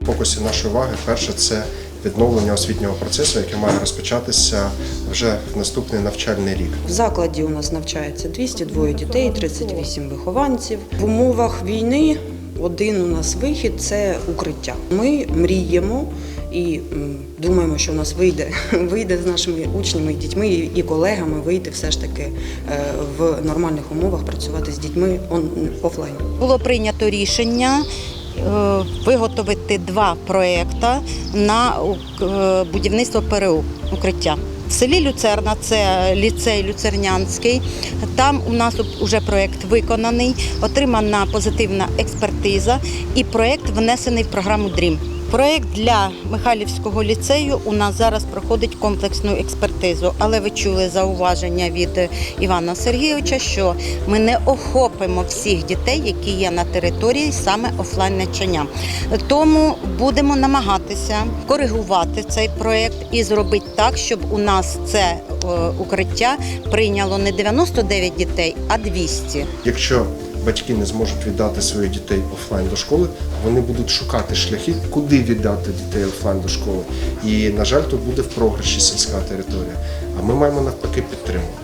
В фокусі нашої уваги перше це відновлення освітнього процесу, яке має розпочатися вже в наступний навчальний рік. В закладі у нас навчається 202 дітей, 38 вихованців. В умовах війни один у нас вихід це укриття. Ми мріємо і думаємо, що у нас вийде, вийде з нашими учнями, дітьми і колегами вийти все ж таки е, в нормальних умовах працювати з дітьми он, офлайн. Було прийнято рішення виготовити два проекти на е, будівництво ПРУ укриття. В селі Люцерна це ліцей Люцернянський. Там у нас вже проєкт виконаний, отримана позитивна експертиза і проєкт внесений в програму ДРІМ. Проєкт для Михайлівського ліцею у нас зараз проходить комплексну експертизу, але ви чули зауваження від Івана Сергійовича, що ми не охопимо всіх дітей, які є на території саме офлайн навчання. Тому будемо намагатися коригувати цей проєкт і зробити так, щоб у нас це е, укриття прийняло не 99 дітей, а 200. Якщо батьки не зможуть віддати своїх дітей офлайн до школи, вони будуть шукати шляхи, куди віддати дітей офлайн до школи. І, на жаль, тут буде в програші сільська територія. А ми маємо навпаки підтримувати.